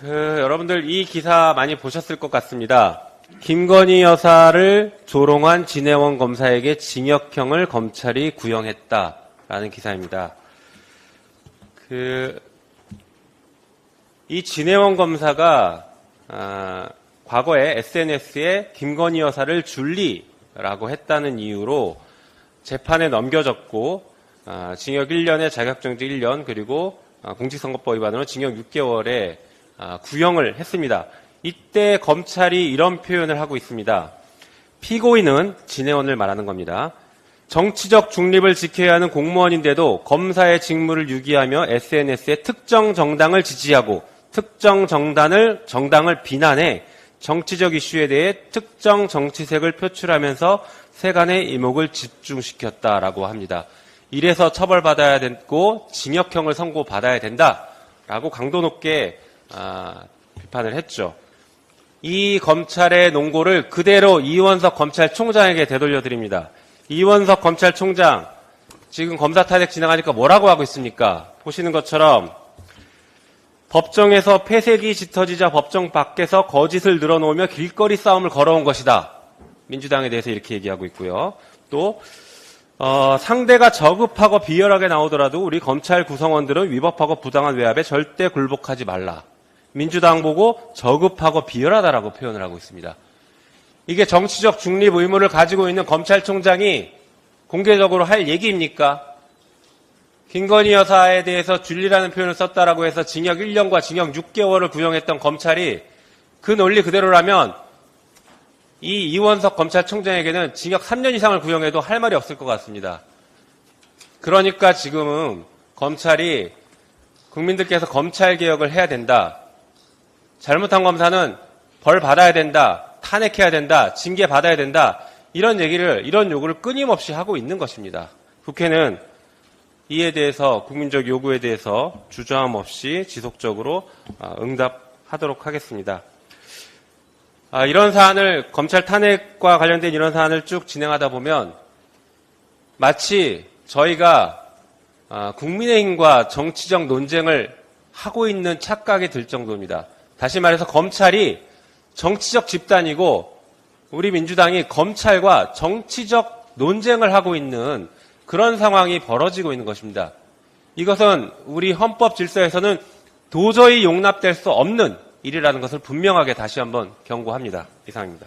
그, 여러분들 이 기사 많이 보셨을 것 같습니다. 김건희 여사를 조롱한 진해원 검사에게 징역형을 검찰이 구형했다라는 기사입니다. 그, 이 진해원 검사가 아, 과거에 SNS에 김건희 여사를 줄리라고 했다는 이유로 재판에 넘겨졌고 아, 징역 1년에 자격정지 1년 그리고 아, 공직선거법 위반으로 징역 6개월에 아, 구형을 했습니다. 이때 검찰이 이런 표현을 하고 있습니다. 피고인은 진해원을 말하는 겁니다. 정치적 중립을 지켜야 하는 공무원인데도 검사의 직무를 유기하며 SNS에 특정 정당을 지지하고 특정 정당을 정당을 비난해 정치적 이슈에 대해 특정 정치색을 표출하면서 세간의 이목을 집중시켰다라고 합니다. 이래서 처벌받아야 됐고 징역형을 선고받아야 된다라고 강도 높게 아, 비판을 했죠. 이 검찰의 농고를 그대로 이원석 검찰총장에게 되돌려 드립니다. 이원석 검찰총장 지금 검사 탄핵 진행하니까 뭐라고 하고 있습니까? 보시는 것처럼 법정에서 폐색이 짙어지자 법정 밖에서 거짓을 늘어놓으며 길거리 싸움을 걸어온 것이다. 민주당에 대해서 이렇게 얘기하고 있고요. 또 어, 상대가 저급하고 비열하게 나오더라도 우리 검찰 구성원들은 위법하고 부당한 외압에 절대 굴복하지 말라. 민주당 보고 저급하고 비열하다라고 표현을 하고 있습니다. 이게 정치적 중립 의무를 가지고 있는 검찰총장이 공개적으로 할 얘기입니까? 김건희 여사에 대해서 줄리라는 표현을 썼다라고 해서 징역 1년과 징역 6개월을 구형했던 검찰이 그 논리 그대로라면 이 이원석 검찰총장에게는 징역 3년 이상을 구형해도 할 말이 없을 것 같습니다. 그러니까 지금은 검찰이 국민들께서 검찰 개혁을 해야 된다. 잘못한 검사는 벌 받아야 된다. 탄핵해야 된다. 징계 받아야 된다. 이런 얘기를 이런 요구를 끊임없이 하고 있는 것입니다. 국회는 이에 대해서 국민적 요구에 대해서 주저함 없이 지속적으로 아, 응답하도록 하겠습니다. 아, 이런 사안을 검찰 탄핵과 관련된 이런 사안을 쭉 진행하다 보면 마치 저희가 아, 국민의힘과 정치적 논쟁을 하고 있는 착각이 들 정도입니다. 다시 말해서 검찰이 정치적 집단이고 우리 민주당이 검찰과 정치적 논쟁을 하고 있는 그런 상황이 벌어지고 있는 것입니다. 이것은 우리 헌법 질서에서는 도저히 용납될 수 없는 일이라는 것을 분명하게 다시 한번 경고합니다. 이상입니다.